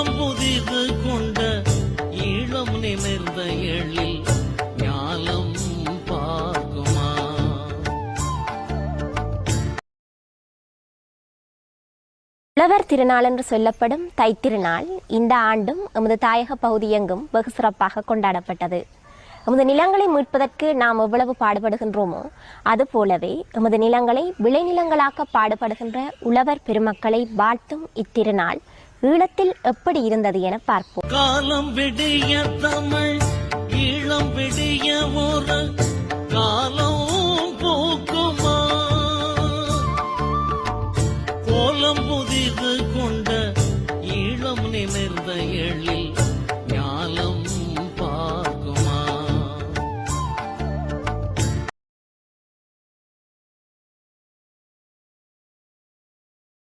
இளம் புதிவு கொண்ட ஈழம் நிமிர்ந்த எழில் ஞானம் உழவர் திருநாள் என்று சொல்லப்படும் தைத்திருநாள் இந்த ஆண்டும் எமது தாயக பகுதியெங்கும் வெகு சிறப்பாக கொண்டாடப்பட்டது. எமது நிலங்களை மீட்பதற்கு நாம் எவ்வளவு பாடுபடுகின்றோமோ அது போலவே எமது நிலங்களை விளைநிலங்களாக்க பாடுபடுகின்ற உழவர் பெருமக்களை வாழ்த்தும் இத்திருநாள் ஈழத்தில் எப்படி இருந்தது என பார்ப்போம். காலம் விடிய தமிழ் ஈழம் விடிய ஒரு காலம் போக்குமா? கோலம் புதிது கொண்ட ஈழம் நிமிர்ந்த எழில்